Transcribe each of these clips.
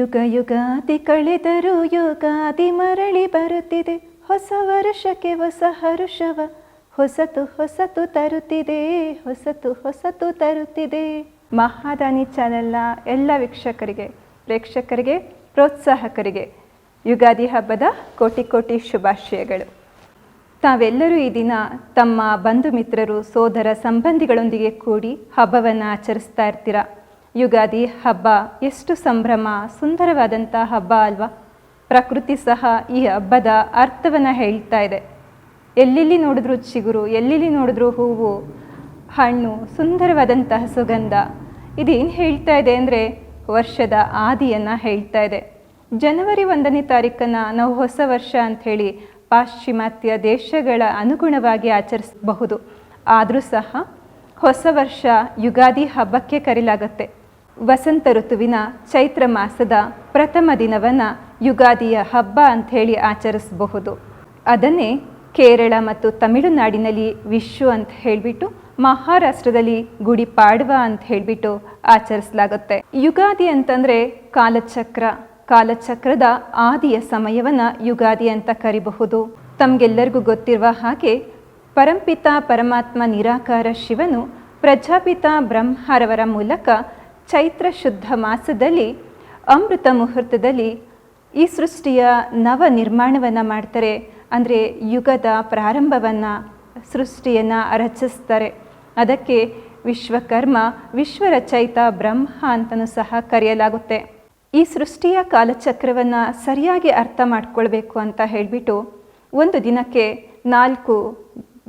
ಯುಗ ಯುಗಾದಿ ಕಳೆದರೂ ಯುಗಾದಿ ಮರಳಿ ಬರುತ್ತಿದೆ. ಹೊಸ ವರುಷಕ್ಕೆ ಹೊಸ ಹರುಷವ, ಹೊಸತು ಹೊಸತು ತರುತ್ತಿದೆ, ಹೊಸತು ಹೊಸತು ತರುತ್ತಿದೆ. ಮಹಾದಾನಿ ಚಾನೆಲ್ನ ಎಲ್ಲ ವೀಕ್ಷಕರಿಗೆ, ಪ್ರೇಕ್ಷಕರಿಗೆ, ಪ್ರೋತ್ಸಾಹಕರಿಗೆ ಯುಗಾದಿ ಹಬ್ಬದ ಕೋಟಿ ಕೋಟಿ ಶುಭಾಶಯಗಳು. ತಾವೆಲ್ಲರೂ ಈ ದಿನ ತಮ್ಮ ಬಂಧು ಮಿತ್ರರು, ಸೋದರ ಸಂಬಂಧಿಗಳೊಂದಿಗೆ ಕೂಡಿ ಹಬ್ಬವನ್ನು ಆಚರಿಸ್ತಾ ಇರ್ತೀರ? ಯುಗಾದಿ ಹಬ್ಬ, ಎಷ್ಟು ಸಂಭ್ರಮ, ಸುಂದರವಾದಂಥ ಹಬ್ಬ ಅಲ್ವಾ? ಪ್ರಕೃತಿ ಸಹ ಈ ಹಬ್ಬದ ಅರ್ಥವನ್ನು ಹೇಳ್ತಾ ಇದೆ. ಎಲ್ಲೆಲ್ಲಿ ನೋಡಿದ್ರೂ ಚಿಗುರು, ಎಲ್ಲೆಲ್ಲಿ ನೋಡಿದ್ರೂ ಹೂವು, ಹಣ್ಣು ಸುಂದರವಾದಂತಹ ಸುಗಂಧ. ಇದೇನು ಹೇಳ್ತಾ ಇದೆ ಅಂದರೆ ವರ್ಷದ ಆದಿಯನ್ನು ಹೇಳ್ತಾ ಇದೆ. ಜನವರಿ ಒಂದನೇ ತಾರೀಕನ್ನು ನಾವು ಹೊಸ ವರ್ಷ ಅಂಥೇಳಿ ಪಾಶ್ಚಿಮಾತ್ಯ ದೇಶಗಳ ಅನುಗುಣವಾಗಿ ಆಚರಿಸಬಹುದು. ಆದರೂ ಸಹ ಹೊಸ ವರ್ಷ ಯುಗಾದಿ ಹಬ್ಬಕ್ಕೆ ಕರೆಯಲಾಗುತ್ತೆ ವಸಂತ ಋತುವಿನ ಚೈತ್ರ ಮಾಸದ ಪ್ರಥಮ ದಿನವನ್ನು ಯುಗಾದಿಯ ಹಬ್ಬ ಅಂಥೇಳಿ ಆಚರಿಸಬಹುದು. ಅದನ್ನೇ ಕೇರಳ ಮತ್ತು ತಮಿಳುನಾಡಿನಲ್ಲಿ ವಿಶು ಅಂತ ಹೇಳಿಬಿಟ್ಟು ಮಹಾರಾಷ್ಟ್ರದಲ್ಲಿ ಗುಡಿ ಪಾಡ್ವ ಅಂತ ಹೇಳಿಬಿಟ್ಟು ಆಚರಿಸಲಾಗುತ್ತೆ. ಯುಗಾದಿ ಅಂತಂದರೆ ಕಾಲಚಕ್ರ. ಕಾಲಚಕ್ರದ ಆದಿಯ ಸಮಯವನ್ನು ಯುಗಾದಿ ಅಂತ ಕರಿಬಹುದು. ತಮಗೆಲ್ಲರಿಗೂ ಗೊತ್ತಿರುವ ಹಾಗೆ ಪರಂಪಿತ ಪರಮಾತ್ಮ ನಿರಾಕಾರ ಶಿವನು ಪ್ರಜಾಪಿತ ಬ್ರಹ್ಮರವರ ಮೂಲಕ ಚೈತ್ರ ಶುದ್ಧ ಮಾಸದಲ್ಲಿ, ಅಮೃತ ಮುಹೂರ್ತದಲ್ಲಿ ಈ ಸೃಷ್ಟಿಯ ನವ ನಿರ್ಮಾಣವನ್ನು ಮಾಡ್ತಾರೆ. ಅಂದರೆ ಯುಗದ ಪ್ರಾರಂಭವನ್ನು ಸೃಷ್ಟಿಯನ್ನು ರಚಿಸ್ತಾರೆ. ಅದಕ್ಕೆ ವಿಶ್ವಕರ್ಮ ವಿಶ್ವರಚಯಿತ ಬ್ರಹ್ಮ ಅಂತಲೂ ಸಹ ಕರೆಯಲಾಗುತ್ತೆ. ಈ ಸೃಷ್ಟಿಯ ಕಾಲಚಕ್ರವನ್ನು ಸರಿಯಾಗಿ ಅರ್ಥ ಮಾಡ್ಕೊಳ್ಬೇಕು ಅಂತ ಹೇಳಿಬಿಟ್ಟು ಒಂದು ದಿನಕ್ಕೆ ನಾಲ್ಕು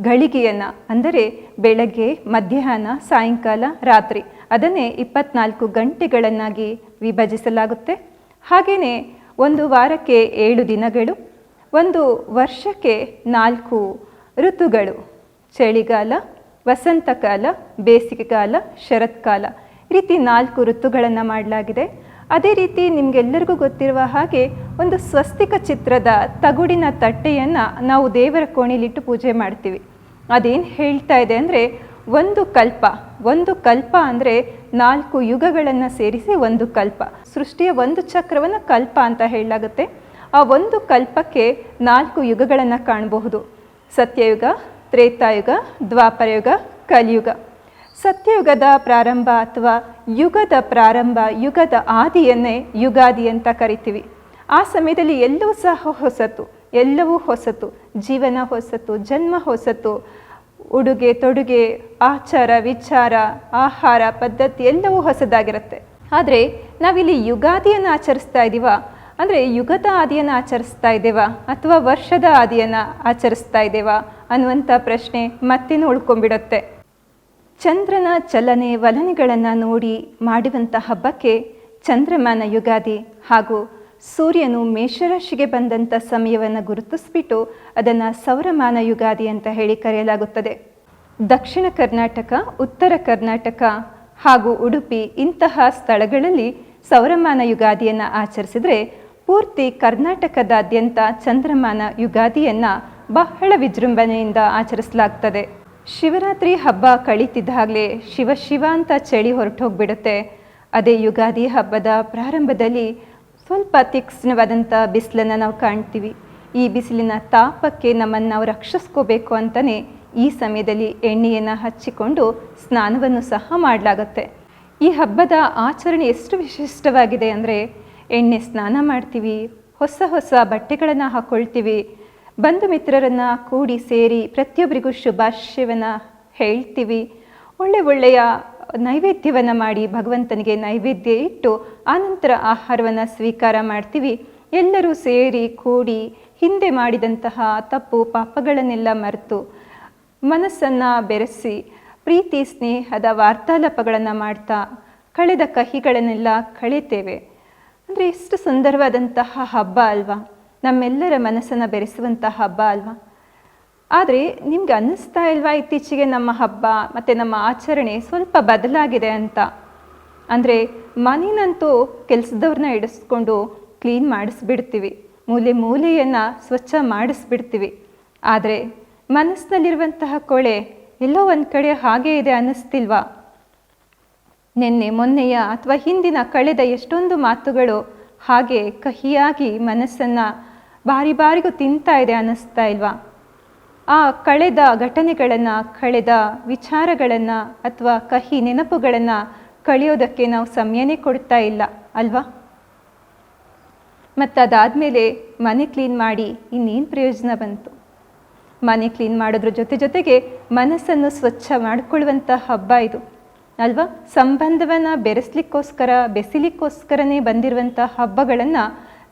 ಗಳಿಗೆಯನ್ನು, ಅಂದರೆ ಬೆಳಗ್ಗೆ, ಮಧ್ಯಾಹ್ನ, ಸಾಯಂಕಾಲ, ರಾತ್ರಿ, ಅದನ್ನೇ ಇಪ್ಪತ್ನಾಲ್ಕು ಗಂಟೆಗಳನ್ನಾಗಿ ವಿಭಜಿಸಲಾಗುತ್ತೆ. ಹಾಗೆಯೇ ಒಂದು ವಾರಕ್ಕೆ ಏಳು ದಿನಗಳು, ಒಂದು ವರ್ಷಕ್ಕೆ ನಾಲ್ಕು ಋತುಗಳು, ಚಳಿಗಾಲ, ವಸಂತಕಾಲ ಬೇಸಿಗೆಗಾಲ ಶರತ್ಕಾಲ, ಈ ರೀತಿ ನಾಲ್ಕು ಋತುಗಳನ್ನು ಮಾಡಲಾಗಿದೆ. ಅದೇ ರೀತಿ ನಿಮಗೆಲ್ಲರಿಗೂ ಗೊತ್ತಿರುವ ಹಾಗೆ ಒಂದು ಸ್ವಸ್ತಿಕ ಚಿತ್ರದ ತಗುಡಿನ ತಟ್ಟೆಯನ್ನು ನಾವು ದೇವರ ಕೋಣೆಯಲ್ಲಿಟ್ಟು ಪೂಜೆ ಮಾಡ್ತೀವಿ. ಅದೇನು ಹೇಳ್ತಾ ಇದೆ ಅಂದರೆ ಒಂದು ಕಲ್ಪ ಒಂದು ಕಲ್ಪ ಅಂದರೆ ನಾಲ್ಕು ಯುಗಗಳನ್ನು ಸೇರಿಸಿ ಒಂದು ಕಲ್ಪ. ಸೃಷ್ಟಿಯ ಒಂದು ಚಕ್ರವನ್ನು ಕಲ್ಪ ಅಂತ ಹೇಳಲಾಗುತ್ತೆ. ಆ ಒಂದು ಕಲ್ಪಕ್ಕೆ ನಾಲ್ಕು ಯುಗಗಳನ್ನು ಕಾಣಬಹುದು. ಸತ್ಯಯುಗ, ತ್ರೇತಾಯುಗ, ದ್ವಾಪರಯುಗ, ಕಲಿಯುಗ. ಸತ್ಯಯುಗದ ಪ್ರಾರಂಭ ಅಥವಾ ಯುಗದ ಪ್ರಾರಂಭ, ಯುಗದ ಆದಿಯನ್ನೇ ಯುಗಾದಿ ಅಂತ ಕರಿತೀವಿ. ಆ ಸಮಯದಲ್ಲಿ ಎಲ್ಲವೂ ಸಹ ಹೊಸತು, ಎಲ್ಲವೂ ಹೊಸತು, ಜೀವನ ಹೊಸತು, ಜನ್ಮ ಹೊಸತು ಉಡುಗೆ, ತೊಡುಗೆ, ಆಚಾರ, ವಿಚಾರ, ಆಹಾರ, ಪದ್ಧತಿ ಎಲ್ಲವೂ ಹೊಸದಾಗಿರುತ್ತೆ. ಆದರೆ ನಾವಿಲ್ಲಿ ಯುಗಾದಿಯನ್ನು ಆಚರಿಸ್ತಾ ಇದ್ದೀವ ಅಂದರೆ ಯುಗದ ಆದಿಯನ್ನು ಆಚರಿಸ್ತಾ ಇದ್ದೇವಾ ಅಥವಾ ವರ್ಷದ ಆದಿಯನ್ನು ಆಚರಿಸ್ತಾ ಇದ್ದೇವಾ ಅನ್ನುವಂಥ ಪ್ರಶ್ನೆ ಮತ್ತೇನು ಉಳ್ಕೊಂಡ್ಬಿಡುತ್ತೆ. ಚಂದ್ರನ ಚಲನೆ ವಲನೆಗಳನ್ನು ನೋಡಿ ಮಾಡುವಂಥ ಹಬ್ಬಕ್ಕೆ ಚಂದ್ರಮಾನ ಯುಗಾದಿ ಹಾಗೂ ಸೂರ್ಯನು ಮೇಷರಾಶಿಗೆ ಬಂದಂಥ ಸಮಯವನ್ನು ಗುರುತಿಸ್ಬಿಟ್ಟು ಅದನ್ನು ಸೌರಮಾನ ಯುಗಾದಿ ಅಂತ ಹೇಳಿ ಕರೆಯಲಾಗುತ್ತದೆ. ದಕ್ಷಿಣ ಕರ್ನಾಟಕ, ಉತ್ತರ ಕರ್ನಾಟಕ ಹಾಗೂ ಉಡುಪಿ ಇಂತಹ ಸ್ಥಳಗಳಲ್ಲಿ ಸೌರಮಾನ ಯುಗಾದಿಯನ್ನು ಆಚರಿಸಿದರೆ ಪೂರ್ತಿ ಕರ್ನಾಟಕದಾದ್ಯಂತ ಚಂದ್ರಮಾನ ಯುಗಾದಿಯನ್ನು ಬಹಳ ವಿಜೃಂಭಣೆಯಿಂದ ಆಚರಿಸಲಾಗ್ತದೆ. ಶಿವರಾತ್ರಿ ಹಬ್ಬ ಕಳೀತಿದ್ದಾಗಲೇ ಶಿವ ಶಿವ ಅಂತ ಚಳಿ ಹೊರಟೋಗ್ಬಿಡುತ್ತೆ. ಅದೇ ಯುಗಾದಿ ಹಬ್ಬದ ಪ್ರಾರಂಭದಲ್ಲಿ ಸ್ವಲ್ಪ ತೀಕ್ಷ್ಣವಾದಂಥ ಬಿಸಿಲನ್ನು ನಾವು ಕಾಣ್ತೀವಿ. ಈ ಬಿಸಿಲಿನ ತಾಪಕ್ಕೆ ನಮ್ಮನ್ನು ನಾವು ರಕ್ಷಿಸ್ಕೋಬೇಕು ಅಂತಲೇ ಈ ಸಮಯದಲ್ಲಿ ಎಣ್ಣೆಯನ್ನು ಹಚ್ಚಿಕೊಂಡು ಸ್ನಾನವನ್ನು ಸಹ ಮಾಡಲಾಗುತ್ತೆ. ಈ ಹಬ್ಬದ ಆಚರಣೆ ಎಷ್ಟು ವಿಶಿಷ್ಟವಾಗಿದೆ ಅಂದರೆ ಎಣ್ಣೆ ಸ್ನಾನ ಮಾಡ್ತೀವಿ, ಹೊಸ ಹೊಸ ಬಟ್ಟೆಗಳನ್ನು ಹಾಕ್ಕೊಳ್ತೀವಿ ಬಂಧು ಮಿತ್ರರನ್ನು ಕೂಡಿ ಸೇರಿ ಪ್ರತಿಯೊಬ್ಬರಿಗೂ ಶುಭಾಶಯವನ್ನು ಹೇಳ್ತೀವಿ. ಒಳ್ಳೆ ಒಳ್ಳೆಯ ನೈವೇದ್ಯವನ್ನು ಮಾಡಿ ಭಗವಂತನಿಗೆ ನೈವೇದ್ಯ ಇಟ್ಟು ಆನಂತರ ಆಹಾರವನ್ನು ಸ್ವೀಕಾರ ಮಾಡ್ತೀವಿ. ಎಲ್ಲರೂ ಸೇರಿ ಕೂಡಿ ಹಿಂದೆ ಮಾಡಿದಂತಹ ತಪ್ಪು ಪಾಪಗಳನ್ನೆಲ್ಲ ಮರೆತು ಮನಸ್ಸನ್ನು ಬೆರೆಸಿ ಪ್ರೀತಿ, ಸ್ನೇಹದ ವಾರ್ತಾಲಾಪಗಳನ್ನು ಮಾಡ್ತಾ ಕಳೆದ ಕಹಿಗಳನ್ನೆಲ್ಲ ಕಳೀತೇವೆ. ಅಂದರೆ ಎಷ್ಟು ಸುಂದರವಾದಂತಹ ಹಬ್ಬ ಅಲ್ವಾ? ನಮ್ಮೆಲ್ಲರ ಮನಸ್ಸನ್ನು ಬೆರೆಸುವಂತಹ ಹಬ್ಬ ಅಲ್ವಾ? ಆದರೆ ನಿಮ್ಗೆ ಅನ್ನಿಸ್ತಾ ಇಲ್ವಾ ಇತ್ತೀಚೆಗೆ ನಮ್ಮ ಹಬ್ಬ ಮತ್ತು ನಮ್ಮ ಆಚರಣೆ ಸ್ವಲ್ಪ ಬದಲಾಗಿದೆ ಅಂತ? ಅಂದರೆ ಮನೇನಂತೂ ಕೆಲಸದವ್ರನ್ನ ಇಡಿಸ್ಕೊಂಡು ಕ್ಲೀನ್ ಮಾಡಿಸ್ಬಿಡ್ತೀವಿ. ಮೂಲೆ ಮೂಲೆಯನ್ನು ಸ್ವಚ್ಛ ಮಾಡಿಸ್ಬಿಡ್ತೀವಿ. ಆದರೆ ಮನಸ್ಸಿನಲ್ಲಿರುವಂತಹ ಕೊಳೆ ಎಲ್ಲೋ ಒಂದು ಕಡೆ ಹಾಗೇ ಇದೆ ಅನ್ನಿಸ್ತಿಲ್ವಾ ನಿನ್ನೆ, ಮೊನ್ನೆಯ ಅಥವಾ ಹಿಂದಿನ ಕಳೆದ ಎಷ್ಟೊಂದು ಮಾತುಗಳು ಹಾಗೆ ಕಹಿಯಾಗಿ ಮನಸ್ಸನ್ನು ಬಾರಿ ಬಾರಿಗೂ ತಿಂತಾ ಇದೆ ಅನ್ನಿಸ್ತಾ ಇಲ್ವಾ? ಆ ಕಳೆದ ಘಟನೆಗಳನ್ನು, ಕಳೆದ ವಿಚಾರಗಳನ್ನು ಅಥವಾ ಕಹಿ ನೆನಪುಗಳನ್ನು ಕಳೆಯೋದಕ್ಕೆ ನಾವು ಸಮಯನೇ ಕೊಡ್ತಾ ಇಲ್ಲ, ಅಲ್ವಾ? ಮತ್ತು ಅದಾದಮೇಲೆ ಮನೆ ಕ್ಲೀನ್ ಮಾಡಿ ಇನ್ನೇನು ಪ್ರಯೋಜನ ಬಂತು? ಮನೆ ಕ್ಲೀನ್ ಮಾಡೋದ್ರ ಜೊತೆ ಜೊತೆಗೆ ಮನಸ್ಸನ್ನು ಸ್ವಚ್ಛ ಮಾಡಿಕೊಳ್ಳುವಂಥ ಹಬ್ಬ ಇದು, ಅಲ್ವಾ? ಸಂಬಂಧವನ್ನು ಬೆರೆಸ್ಲಿಕ್ಕೋಸ್ಕರ, ಬೆಸಿಲಿಕ್ಕೋಸ್ಕರನೇ ಬಂದಿರುವಂಥ ಹಬ್ಬಗಳನ್ನು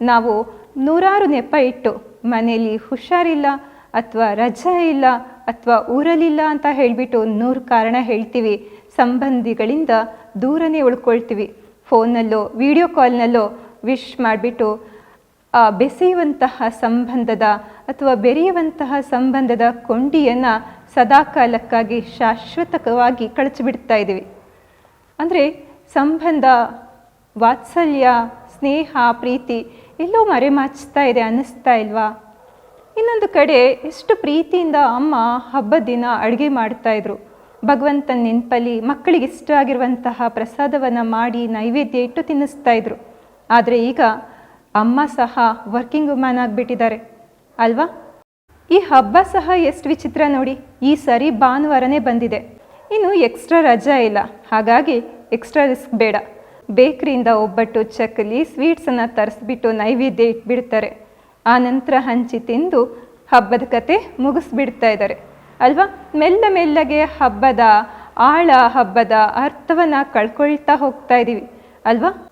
ನಾವು ನೂರಾರು ನೆಪ ಇಟ್ಟು ಮನೆಯಲ್ಲಿ ಹುಷಾರಿಲ್ಲ ಅಥವಾ ರಜೆ ಇಲ್ಲ ಅಥವಾ ಊರಲಿಲ್ಲ ಅಂತ ಹೇಳಿಬಿಟ್ಟು ನೂರು ಕಾರಣ ಹೇಳ್ತೀವಿ. ಸಂಬಂಧಿಗಳಿಂದ ದೂರನೇ ಉಳ್ಕೊಳ್ತೀವಿ. ಫೋನಲ್ಲೋ ವಿಡಿಯೋ ಕಾಲ್ನಲ್ಲೋ ವಿಶ್ ಮಾಡಿಬಿಟ್ಟು, ಆ ಬೆಸೆಯುವಂತಹ ಸಂಬಂಧದ ಅಥವಾ ಬೆರೆಯುವಂತಹ ಸಂಬಂಧದ ಕೊಂಡಿಯನ್ನು ಸದಾಕಾಲಕ್ಕಾಗಿ ಶಾಶ್ವತವಾಗಿ ಕಳಚಿಬಿಡ್ತಾ ಇದ್ದೀವಿ. ಅಂದರೆ ಸಂಬಂಧ, ವಾತ್ಸಲ್ಯ, ಸ್ನೇಹ, ಪ್ರೀತಿ ಎಲ್ಲೋ ಮರೆಮಾಚ್ತಾ ಇದೆ ಅನ್ನಿಸ್ತಾ ಇಲ್ವಾ? ಇನ್ನೊಂದು ಕಡೆ ಎಷ್ಟು ಪ್ರೀತಿಯಿಂದ ಅಮ್ಮ ಹಬ್ಬದ ದಿನ ಅಡುಗೆ ಮಾಡ್ತಾಯಿದ್ರು ಭಗವಂತನ ನೆನಪಲ್ಲಿ ಮಕ್ಕಳಿಗೆ ಇಷ್ಟ ಆಗಿರುವಂತಹ ಪ್ರಸಾದವನ್ನು ಮಾಡಿ ನೈವೇದ್ಯ ಇಟ್ಟು ತಿನ್ನಿಸ್ತಾ ಇದ್ರು. ಆದರೆ ಈಗ ಅಮ್ಮ ಸಹ ವರ್ಕಿಂಗ್ ವುಮನ್ ಆಗಿಬಿಟ್ಟಿದ್ದಾರೆ. ಅಲ್ವಾ? ಈ ಹಬ್ಬ ಸಹ ಎಷ್ಟು ವಿಚಿತ್ರ ನೋಡಿ. ಈ ಸರಿ ಭಾನುವಾರನೇ ಬಂದಿದೆ. ಇನ್ನು ಎಕ್ಸ್ಟ್ರಾ ರಜಾ ಇಲ್ಲ. ಹಾಗಾಗಿ ಎಕ್ಸ್ಟ್ರಾ ರಿಸ್ಕ್ ಬೇಡ. ಬೇಕ್ರಿಯಿಂದ ಒಬ್ಬಟ್ಟು ಚಕ್ಕಲಿ ಸ್ವೀಟ್ಸನ್ನು ತರಿಸ್ಬಿಟ್ಟು ನೈವೇದ್ಯ ಇಟ್ಬಿಡ್ತಾರೆ. ಆ ನಂತರ ಹಂಚಿ ತಿಂದು ಹಬ್ಬದ ಕತೆ ಮುಗಿಸ್ಬಿಡ್ತಾ ಇದ್ದಾರೆ. ಅಲ್ವಾ? ಮೆಲ್ಲ ಮೆಲ್ಲಗೆ ಹಬ್ಬದ, ಆಳ ಹಬ್ಬದ ಅರ್ಥವನ್ನು ಕಳ್ಕೊಳ್ತಾ ಹೋಗ್ತಾ ಇದ್ದೀವಿ ಅಲ್ವಾ?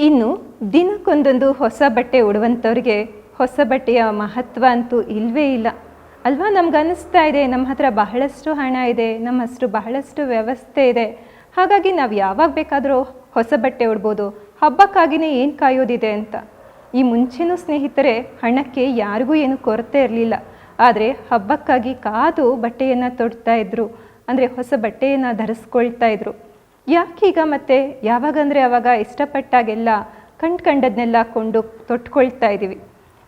ಇನ್ನು ದಿನಕ್ಕೊಂದೊಂದು ಹೊಸ ಬಟ್ಟೆ ಉಡುವಂಥವ್ರಿಗೆ ಹೊಸ ಬಟ್ಟೆಯ ಮಹತ್ವ ಅಂತೂ ಇಲ್ಲವೇ ಇಲ್ಲ. ಅಲ್ವಾ? ನಮ್ಗೆ ಅನ್ನಿಸ್ತಾ ಇದೆ, ನಮ್ಮ ಹತ್ರ ಬಹಳಷ್ಟು ಹಣ ಇದೆ ನಮ್ಮ ಹತ್ರ ಬಹಳಷ್ಟು ವ್ಯವಸ್ಥೆ ಇದೆ. ಹಾಗಾಗಿ ನಾವು ಯಾವಾಗ ಬೇಕಾದರೂ ಹೊಸ ಬಟ್ಟೆ ಉಡ್ಬೋದು. ಹಬ್ಬಕ್ಕಾಗಿಯೇ ಏನು ಕಾಯೋದಿದೆ ಅಂತ. ಈ ಮುಂಚೆನೂ ಸ್ನೇಹಿತರೆ, ಹಣಕ್ಕೆ ಯಾರಿಗೂ ಏನು ಕೊರತೆ ಇರಲಿಲ್ಲ. ಆದರೆ ಹಬ್ಬಕ್ಕಾಗಿ ಕಾದು ಬಟ್ಟೆಯನ್ನು ತೊಡ್ತಾ ಇದ್ರು. ಅಂದರೆ ಹೊಸ ಬಟ್ಟೆಯನ್ನು ಧರಿಸ್ಕೊಳ್ತಾ ಇದ್ರು. ಯಾಕೀಗ ಮತ್ತೆ? ಯಾವಾಗಂದರೆ ಆವಾಗ ಇಷ್ಟಪಟ್ಟಾಗೆಲ್ಲ ಕಂಡು ಕಂಡದ್ನೆಲ್ಲ ಕೊಂಡು ತೊಟ್ಕೊಳ್ತಾ ಇದ್ದೀವಿ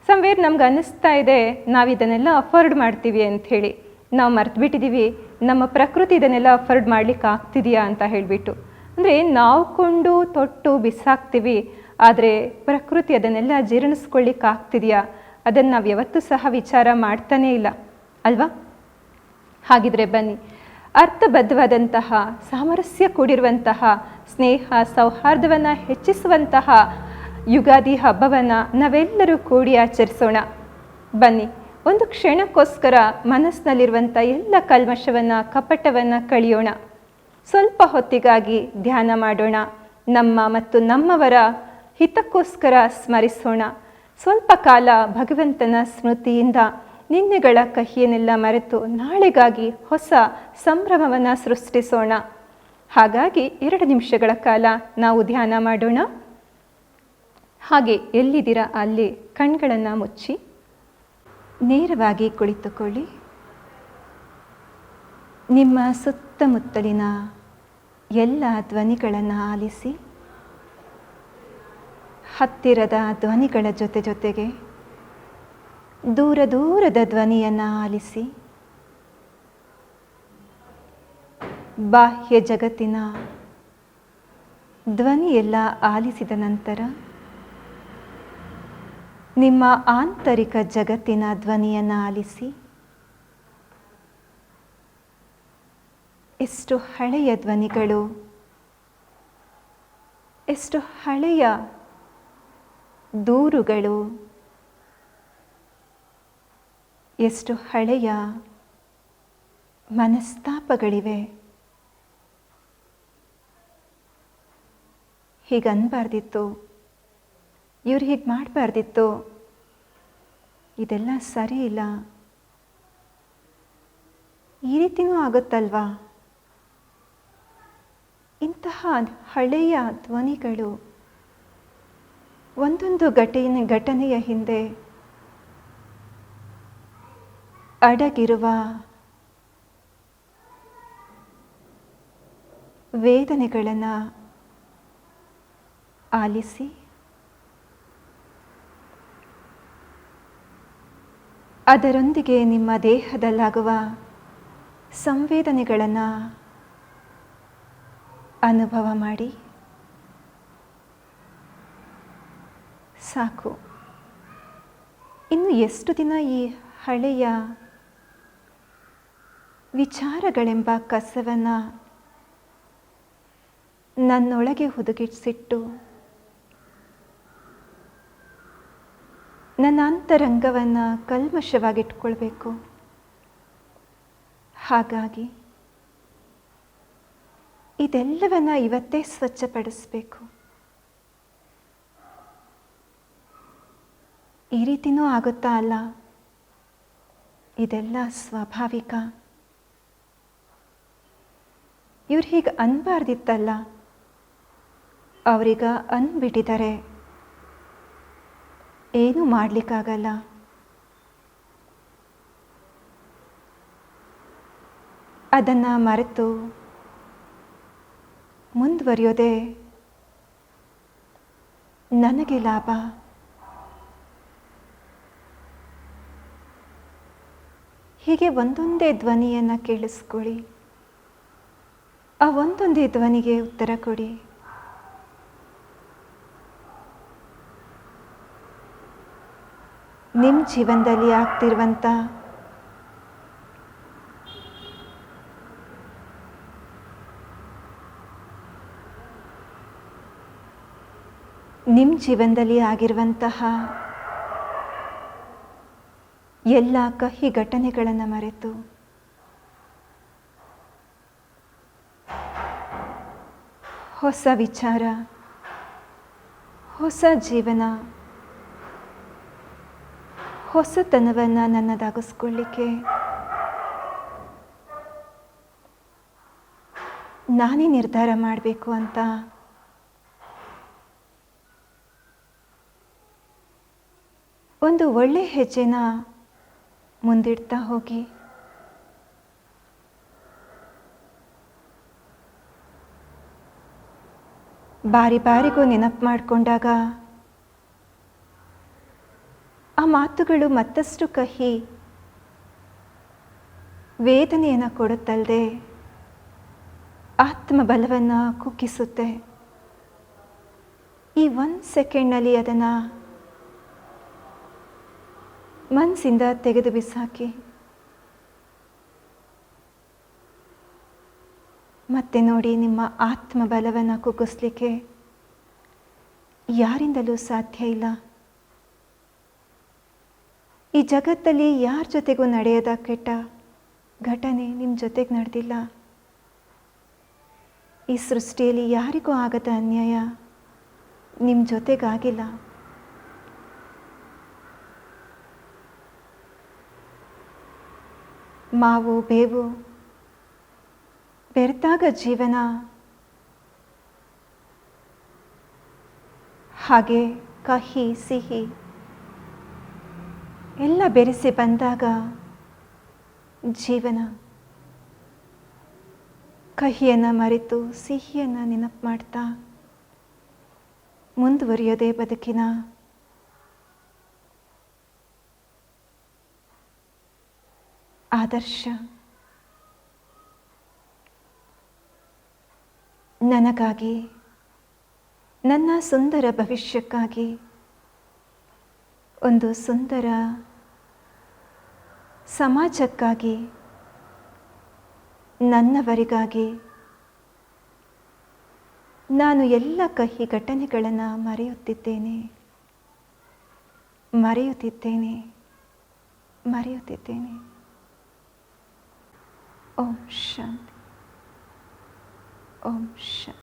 ಸಂವೇರ್, ನಮ್ಗೆ ಅನ್ನಿಸ್ತಾ ಇದೆ ನಾವು ಇದನ್ನೆಲ್ಲ ಅಫೋರ್ಡ್ ಮಾಡ್ತೀವಿ ಅಂಥೇಳಿ ನಾವು ಮರ್ತ್ಬಿಟ್ಟಿದ್ದೀವಿ ನಮ್ಮ ಪ್ರಕೃತಿ ಇದನ್ನೆಲ್ಲ ಅಫೋರ್ಡ್ ಮಾಡ್ಲಿಕ್ಕೆ ಆಗ್ತಿದೆಯಾ ಅಂತ ಹೇಳಿಬಿಟ್ಟು. ಅಂದರೆ ನಾವು ಕೊಂಡು ತೊಟ್ಟು ಬಿಸಾಕ್ತೀವಿ ಆದರೆ ಪ್ರಕೃತಿ ಅದನ್ನೆಲ್ಲ ಜೀರ್ಣಿಸ್ಕೊಳ್ಳಿಕ್ಕಾಗ್ತಿದೆಯಾ? ಅದನ್ನು ನಾವು ಯಾವತ್ತೂ ಸಹ ವಿಚಾರ ಮಾಡ್ತಾನೇ ಇಲ್ಲ, ಅಲ್ವಾ? ಹಾಗಿದ್ರೆ ಬನ್ನಿ, ಅರ್ಥಬದ್ಧವಾದಂತಹ, ಸಾಮರಸ್ಯ ಕೂಡಿರುವಂತಹ, ಸ್ನೇಹ ಸೌಹಾರ್ದವನ್ನು ಹೆಚ್ಚಿಸುವಂತಹ ಯುಗಾದಿ ಹಬ್ಬವನ್ನು ನಾವೆಲ್ಲರೂ ಕೂಡಿ ಆಚರಿಸೋಣ. ಬನ್ನಿ, ಒಂದು ಕ್ಷಣಕ್ಕೋಸ್ಕರ ಮನಸ್ಸಿನಲ್ಲಿರುವಂಥ ಎಲ್ಲ ಕಲ್ಮಶವನ್ನು, ಕಪಟವನ್ನು ಕಳೆಯೋಣ. ಸ್ವಲ್ಪ ಹೊತ್ತಿಗಾಗಿ ಧ್ಯಾನ ಮಾಡೋಣ. ನಮ್ಮ ಮತ್ತು ನಮ್ಮವರ ಹಿತಕ್ಕೋಸ್ಕರ ಸ್ಮರಿಸೋಣ. ಸ್ವಲ್ಪ ಕಾಲ ಭಗವಂತನ ಸ್ಮೃತಿಯಿಂದ ನಿನ್ನೆಗಳ ಕಹಿಯನ್ನೆಲ್ಲ ಮರೆತು ನಾಳೆಗಾಗಿ ಹೊಸ ಸಂಭ್ರಮವನ್ನು ಸೃಷ್ಟಿಸೋಣ. ಹಾಗಾಗಿ ಎರಡು ನಿಮಿಷಗಳ ಕಾಲ ನಾವು ಧ್ಯಾನ ಮಾಡೋಣ. ಹಾಗೆ ಎಲ್ಲಿದ್ದೀರ ಅಲ್ಲಿ ಕಣ್ಗಳನ್ನು ಮುಚ್ಚಿ. ನೇರವಾಗಿ ಕುಳಿತುಕೊಳ್ಳಿ. ನಿಮ್ಮ ಸುತ್ತಮುತ್ತಲಿನ ಎಲ್ಲ ಧ್ವನಿಗಳನ್ನು ಆಲಿಸಿ. ಹತ್ತಿರದ ಧ್ವನಿಗಳ ಜೊತೆ ಜೊತೆಗೆ ದೂರ ದೂರದ ಧ್ವನಿಯನ್ನು ಆಲಿಸಿ ಬಾಹ್ಯ ಜಗತ್ತಿನ ಧ್ವನಿಯೆಲ್ಲ ಆಲಿಸಿದ ನಂತರ ನಿಮ್ಮ ಆಂತರಿಕ ಜಗತ್ತಿನ ಧ್ವನಿಯನ್ನು ಆಲಿಸಿ ಎಷ್ಟು ಹಳೆಯ ಧ್ವನಿಗಳು, ಎಷ್ಟು ಹಳೆಯ ದೂರುಗಳು. ಎಷ್ಟು ಹಳೆಯ ಮನಸ್ತಾಪಗಳಿವೆ. ಹೀಗೆ ಅನ್ಬಾರ್ದಿತ್ತು. ಇವ್ರು ಹೀಗೆ ಮಾಡಬಾರ್ದಿತ್ತು. ಇದೆಲ್ಲ ಸರಿ ಇಲ್ಲ. ಈ ರೀತಿನೂ ಆಗುತ್ತಲ್ವಾ? ಇಂತಹ ಹಳೆಯ ಧ್ವನಿಗಳು. ಒಂದೊಂದು ಘಟನೆ ಘಟನೆಯ ಹಿಂದೆ ಅಡಗಿರುವ ವೇದನೆಗಳನ್ನು ಆಲಿಸಿ ಅದರೊಂದಿಗೆ ನಿಮ್ಮ ದೇಹದಲ್ಲಾಗುವ ಸಂವೇದನೆಗಳನ್ನು ಅನುಭವ ಮಾಡಿ. ಸಾಕು. ಇನ್ನು ಎಷ್ಟು ದಿನ ಈ ಹಳೆಯ ವಿಚಾರಗಳೆಂಬ ಕಸವನ್ನು ನನ್ನೊಳಗೆ ಹುದುಗಿಸಿಟ್ಟು ನನ್ನ ಅಂತರಂಗವನ್ನು ಕಲ್ಮಶವಾಗಿಟ್ಕೊಳ್ಬೇಕು. ಹಾಗಾಗಿ ಇದೆಲ್ಲವನ್ನ ಇವತ್ತೇ ಸ್ವಚ್ಛಪಡಿಸ್ಬೇಕು. ಈ ರೀತಿನೂ ಆಗುತ್ತಾ ಅಲ್ಲ? ಇದೆಲ್ಲ ಸ್ವಾಭಾವಿಕ. ಇವ್ರು ಹೀಗೆ ಅನ್ಬಾರ್ದಿತ್ತಲ್ಲ? ಅವರೀಗ ಅನ್ಬಿಟ್ಟಿದ್ದಾರೆ ಏನೂ ಮಾಡಲಿಕ್ಕಾಗಲ್ಲ. ಅದನ್ನು ಮರೆತು ಮುಂದುವರಿಯೋದೇ ನನಗೆ ಲಾಭ. ಹೀಗೆ ಒಂದೊಂದೇ ಧ್ವನಿಯನ್ನು ಕೇಳಿಸ್ಕೊಳ್ಳಿ. ಆ ಒಂದೊಂದೇ ಧ್ವನಿಗೆ ಉತ್ತರ ಕೊಡಿ. ನಿಮ್ಮ ಜೀವನದಲ್ಲಿ ಆಗ್ತಿರುವಂಥ ನಿಮ್ಮ ಜೀವನದಲ್ಲಿ ಆಗಿರುವಂತಹ ಎಲ್ಲ ಕಹಿ ಘಟನೆಗಳನ್ನು ಮರೆತು. ಹೊಸ ವಿಚಾರ, ಹೊಸ ಜೀವನ, ಹೊಸತನವನ್ನು ನನ್ನದಾಗಿಸ್ಕೊಳ್ಳಿಕ್ಕೆ ನಾನೇ ನಿರ್ಧಾರ ಮಾಡಬೇಕು ಅಂತ ಒಂದು ಒಳ್ಳೆ ಹೆಜ್ಜೆನ ಮುಂದಿಡ್ತಾ ಹೋಗಿ. ಬಾರಿ ಬಾರಿಗೂ ನೆನಪು ಮಾಡಿಕೊಂಡಾಗ ಆ ಮಾತುಗಳು ಮತ್ತಷ್ಟು ಕಹಿ, ವೇದನೆಯನ್ನು ಕೊಡುತ್ತಲ್ಲದೆ ಆತ್ಮಬಲವನ್ನು ಕುಗ್ಗಿಸುತ್ತೆ. ಈ ಒಂದು ಸೆಕೆಂಡ್ನಲ್ಲಿ ಅದನ್ನು ಮನಸ್ಸಿಂದ ತೆಗೆದು ಬಿಸಾಕಿ. ಮತ್ತೆ ನೋಡಿ ನಿಮ್ಮ ಆತ್ಮಬಲವನ್ನು ಕುಗ್ಗಿಸ್ಲಿಕ್ಕೆ ಯಾರಿಂದಲೂ ಸಾಧ್ಯ ಇಲ್ಲ. ಈ ಜಗತ್ತಲ್ಲಿ ಯಾರ ಜೊತೆಗೂ ನಡೆಯದ ಕೆಟ್ಟ ಘಟನೆ ನಿಮ್ಮ ಜೊತೆಗೆ ನಡೆದಿಲ್ಲ. ಈ ಸೃಷ್ಟಿಯಲ್ಲಿ ಯಾರಿಗೂ ಆಗದ ಅನ್ಯಾಯ ನಿಮ್ಮ ಜೊತೆಗಾಗಿಲ್ಲ. ಮಾವು, ಬೇವು, ಬೆರೆತಾಗ ಜೀವನ, ಹಾಗೆ ಕಹಿ, ಸಿಹಿ, ಎಲ್ಲ ಬೆರೆಸಿ ಬಂದಾಗ ಜೀವನ. ಕಹಿಯನ್ನು ಮರೆತು ಸಿಹಿಯನ್ನು ನೆನಪು ಮಾಡ್ತಾ ಮುಂದುವರಿಯೋದೇ ಬದುಕಿನ ಆದರ್ಶ. ನನಗಾಗಿ, ನನ್ನ ಸುಂದರ ಭವಿಷ್ಯಕ್ಕಾಗಿ ಒಂದು ಸುಂದರ ಸಮಾಜಕ್ಕಾಗಿ, ನನ್ನವರಿಗಾಗಿ ನಾನು ಎಲ್ಲ ಕಹಿ ಘಟನೆಗಳನ್ನು ಮರೆಯುತ್ತಿದ್ದೇನೆ ಮರೆಯುತ್ತಿದ್ದೇನೆ ಮರೆಯುತ್ತಿದ್ದೇನೆ. ஓம் சாந்தி ஓம் சாந்தி